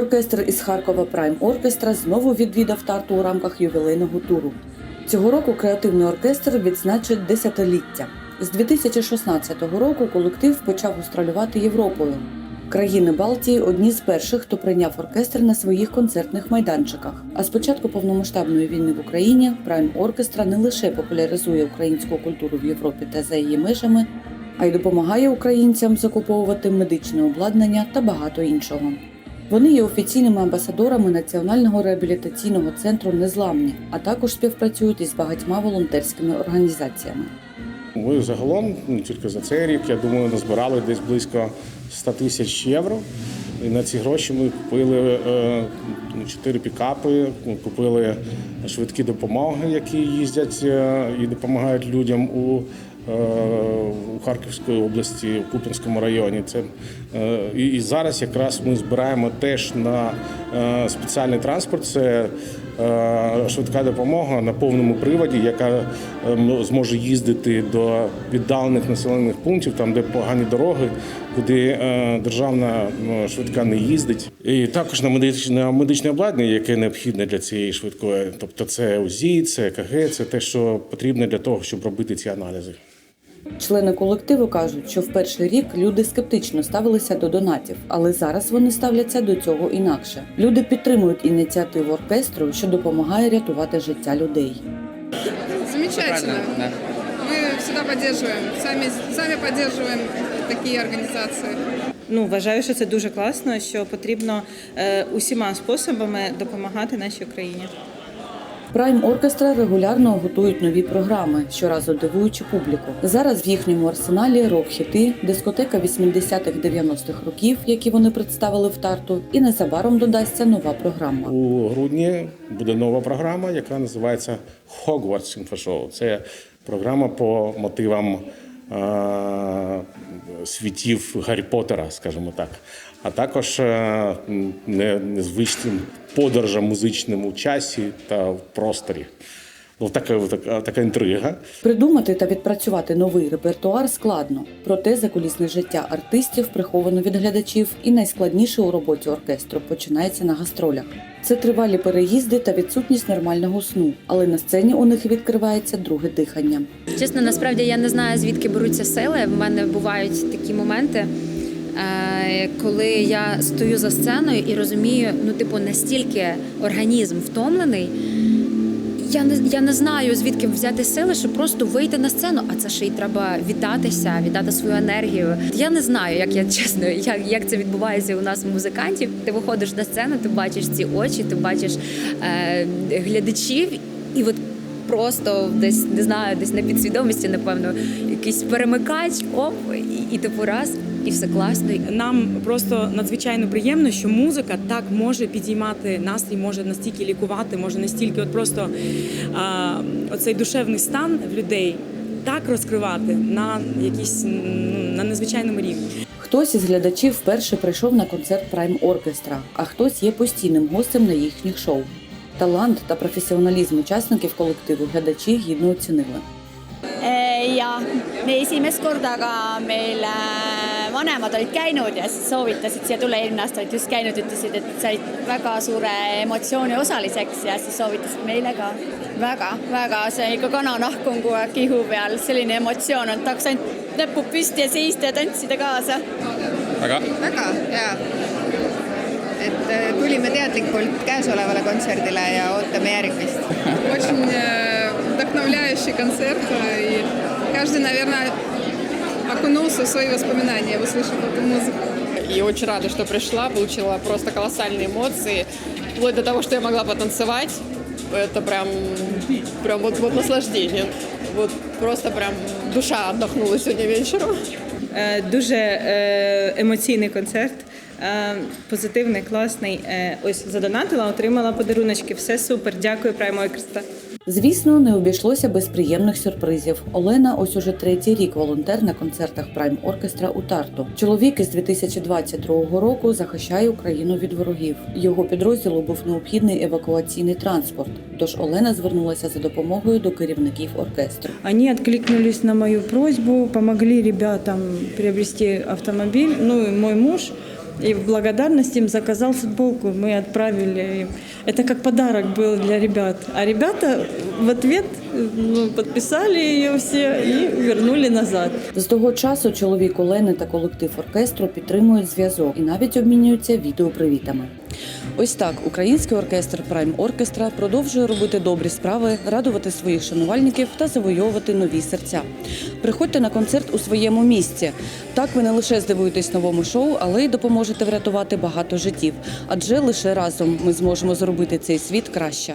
оркестр із Харкова Прайм Оркестра знову відвідав тарту у рамках ювілейного туру. Цього року креативний оркестр відзначить десятиліття. З 2016 року колектив почав гастролювати Європою. Країни Балтії одні з перших, хто прийняв оркестр на своїх концертних майданчиках. А з початку повномасштабної війни в Україні Прайм Оркестра не лише популяризує українську культуру в Європі та за її межами, а й допомагає українцям закуповувати медичне обладнання та багато іншого. Вони є офіційними амбасадорами Національного реабілітаційного центру Незламні, а також співпрацюють із багатьма волонтерськими організаціями. Ми загалом ну, тільки за цей рік, я думаю, назбирали десь близько 100 тисяч євро. І на ці гроші ми купили е, ну, чотири пікапи, купили швидкі допомоги, які їздять е, і допомагають людям у, у Харківській області, у Купінському районі. Це, е, і, зараз якраз ми збираємо теж на е, спеціальний транспорт. Це е, швидка допомога на повному приводі, яка е, зможе їздити до віддалених населених пунктів, там де погані дороги, куди е, державна швидка не їздить. І також на медичне, медичне обладнання, яке необхідне для цієї швидкої. Тобто це УЗІ, це ЕКГ, це те, що потрібно для того, щоб робити ці аналізи. Члени колективу кажуть, що в перший рік люди скептично ставилися до донатів, але зараз вони ставляться до цього інакше. Люди підтримують ініціативу оркестру, що допомагає рятувати життя людей. Замечательно. Мы всегда поддерживаем, сами, сами поддерживаем такие организации. Ну, вважаю, що це дуже класно, що потрібно е, усіма способами допомагати нашій країні. Прайм оркестра регулярно готують нові програми, щоразу дивуючи публіку. Зараз в їхньому арсеналі рок-хіти, дискотека 80-х 90-х років, які вони представили в тарту, і незабаром додасться нова програма. У грудні буде нова програма, яка називається Hogwarts Info Show. Це програма по мотивам е, світів Гаррі Поттера, скажімо так. А також е, незвичним подорожам музичним у часі та в просторі. Ну, така, така, така інтрига. Придумати та відпрацювати новий репертуар складно, проте закулісне життя артистів приховано від глядачів, і найскладніше у роботі оркестру починається на гастролях. Це тривалі переїзди та відсутність нормального сну, але на сцені у них відкривається друге дихання. Чесно, насправді я не знаю, звідки беруться сили. В мене бувають такі моменти, е, коли я стою за сценою і розумію, ну, типу, настільки організм втомлений. Я не, я не знаю, звідки взяти сили, щоб просто вийти на сцену, а це ще й треба вітатися, віддати свою енергію. Я не знаю, як я чесно, як, як це відбувається у нас музикантів. Ти виходиш на сцену, ти бачиш ці очі, ти бачиш е, глядачів, і от просто десь не знаю, десь на підсвідомості, напевно, якийсь перемикач, оп, і, і типу раз, і все класно. Нам просто надзвичайно приємно, що музика так може підіймати настрій, може настільки лікувати, може настільки, от просто а, оцей душевний стан в людей так розкривати на якійсь ну, на незвичайному рівні. Хтось із глядачів вперше прийшов на концерт Прайм Оркестра, а хтось є постійним гостем на їхніх шоу. Талант та професіоналізм учасників колективу глядачі гідно оцінили. Eh, ja me esimest korda, aga meil äh, vanemad olid käinud ja siis soovitasid siia tulla, eelmine aasta olid just käinud, ütlesid, et said väga suure emotsiooni osaliseks ja siis soovitasid meile ka. väga, väga, see ikka kananahk on kogu aeg kihu peal, selline emotsioon on, tahaks ainult näpud püsti ja seista ja tantsida kaasa. väga hea. et äh, tulime teadlikult käesolevale kontserdile ja ootame järgmist. Очень э, вдохновляющий концерт, и каждый, наверное, окунулся в свои воспоминания, услышав эту музыку. И очень рада, что пришла, получила просто колоссальные эмоции, вплоть до того, что я могла потанцевать. Это прям, прям вот, вот наслаждение. Вот просто прям душа отдохнула сегодня вечером. Е, Дуже е, емоційний концерт, е, позитивний, класний. Е, Ось задонатила, отримала подаруночки. Все супер. Дякую, Prime Orchestra. Звісно, не обійшлося без приємних сюрпризів. Олена ось уже третій рік волонтер на концертах Прайм Оркестра у Тарту. Чоловік із 2022 року захищає Україну від ворогів. Його підрозділу був необхідний евакуаційний транспорт. Тож Олена звернулася за допомогою до керівників оркестру. Они откликнулись на мою просьбу, помогли ребятам приобрести автомобиль. Ну и мой муж И в благодарность им заказал футболку, мы отправили им. Это как подарок был для ребят. А ребята в ответ ну, подписали ее все и вернули назад. З того часу чоловік Олени та колектив оркестру підтримують зв'язок і навіть обмінюються відеопривітами. Ось так український оркестр Прайм Оркестра продовжує робити добрі справи, радувати своїх шанувальників та завойовувати нові серця. Приходьте на концерт у своєму місці. Так ви не лише здивуєтесь новому шоу, але й допоможете врятувати багато життів. Адже лише разом ми зможемо зробити цей світ краще.